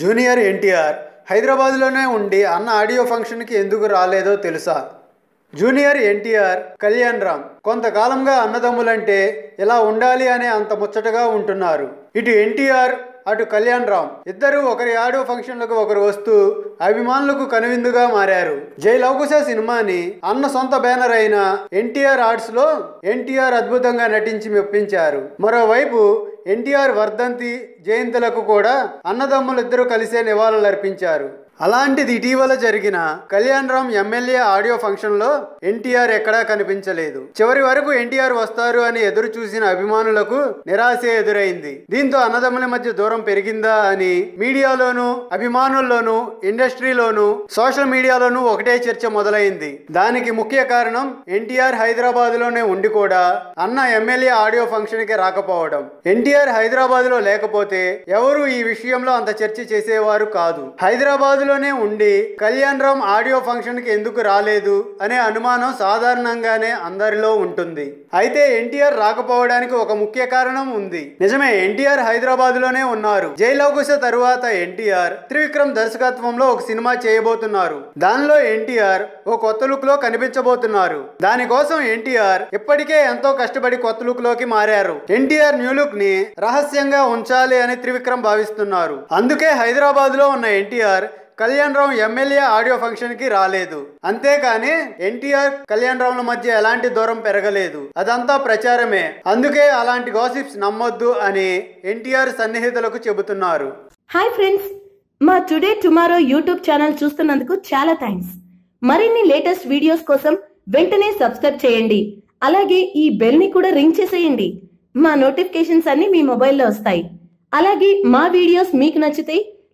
Junior NTR హైదరాబాద్లోనే ఉండి అన్న ఆడియో ఫంక్షన్కి ఎందుకు రాలేదో తెలుసా? జూనియర్ ఎన్టీఆర్ కళ్యాణ్ రామ్ కొంతకాలంగా అన్నదమ్ములంటే ఇలా ఉండాలి అనే అంత ముచ్చటగా ఉంటున్నారు. ఇటు ఎన్టీఆర్ అటు కళ్యాణ్ రామ్ ఇద్దరు ఒకరి ఆడియో ఫంక్షన్లకు ఒకరు వస్తూ అభిమానులకు కనువిందుగా మారారు. జై లవకుశ సినిమాని అన్న సొంత బ్యానర్ అయిన ఎన్టీఆర్ ఆర్ట్స్లో ఎన్టీఆర్ అద్భుతంగా నటించి మెప్పించారు. మరోవైపు ఎన్టీఆర్ వర్ధంతి జయంతులకు కూడా అన్నదమ్ములిద్దరూ కలిసే నివాళులర్పించారు. అలాంటిది ఇటీవల జరిగిన కళ్యాణ్ రామ్ ఎమ్మెల్యే ఆడియో ఫంక్షన్లో ఎన్టీఆర్ ఎక్కడా కనిపించలేదు. చివరి వరకు ఎన్టీఆర్ వస్తారు అని ఎదురు చూసిన అభిమానులకు నిరాశ ఎదురైంది. దీంతో అన్నదమ్ముల మధ్య దూరం పెరిగిందా అని మీడియాలోనూ అభిమానుల్లోనూ ఇండస్ట్రీలోనూ సోషల్ మీడియాలోనూ ఒకటే చర్చ మొదలైంది. దానికి ముఖ్య కారణం ఎన్టీఆర్ హైదరాబాద్లోనే ఉండి కూడా అన్న ఎమ్మెల్యే ఆడియో ఫంక్షన్కి రాకపోవడం. ఎన్టీఆర్ హైదరాబాద్లో లేకపోతే ఎవరు ఈ విషయంలో అంత చర్చ చేసేవారు కాదు. హైదరాబాద్ ఢిల్లీలోనే ఉండి కళ్యాణ్ రామ్ ఆడియో ఫంక్షన్కి ఎందుకు రాలేదు అనే అనుమానం సాధారణంగానే అందరిలో ఉంటుంది. అయితే ఎన్టీఆర్ రాకపోవడానికి ఒక ముఖ్య కారణం ఉంది. నిజమే ఎన్టీఆర్ హైదరాబాద్లోనే ఉన్నారు జైలవకుశ తరువాత ఎన్టీఆర్ త్రివిక్రమ్ దర్శకత్వంలో ఒక సినిమా చేయబోతున్నారు. దానిలో ఎన్టీఆర్ ఓ కొత్త లుక్లో కనిపించబోతున్నారు దానికోసం ఎన్టీఆర్ ఇప్పటికే ఎంతో కష్టపడి కొత్త లుక్లోకి మారారు. ఎన్టీఆర్ న్యూ లుక్ని రహస్యంగా ఉంచాలి అని త్రివిక్రమ్ భావిస్తున్నారు. అందుకే హైదరాబాద్లో ఉన్న ఎన్టీఆర్ కళ్యాణ్ ఎమ్మెల్యే ఆడియో ఫంక్షన్కి రాలేదు. అంతేకాని ఎన్టీఆర్ కళ్యాణరావుల మధ్య ఎలాంటి దూరం పెరగలేదు. అదంతా ప్రచారమే. అందుకే అలాంటి గాసిప్స్ నమ్మొద్దు అని ఎన్టీఆర్ సన్నిహితులకు చెబుతున్నారు. Hi friends. మా టుడే టుమారో యూట్యూబ్ ఛానల్ చూస్తున్నందుకు చాలా థ్యాంక్స్. మరిన్ని లేటెస్ట్ వీడియోస్ కోసం వెంటనే సబ్స్క్రైబ్ చేయండి. అలాగే ఈ బెల్ని కూడా రింగ్ చేసేయండి. మా నోటిఫికేషన్స్ అన్ని మీ మొబైల్లో వస్తాయి. అలాగే మా వీడియోస్ మీకు నచ్చితే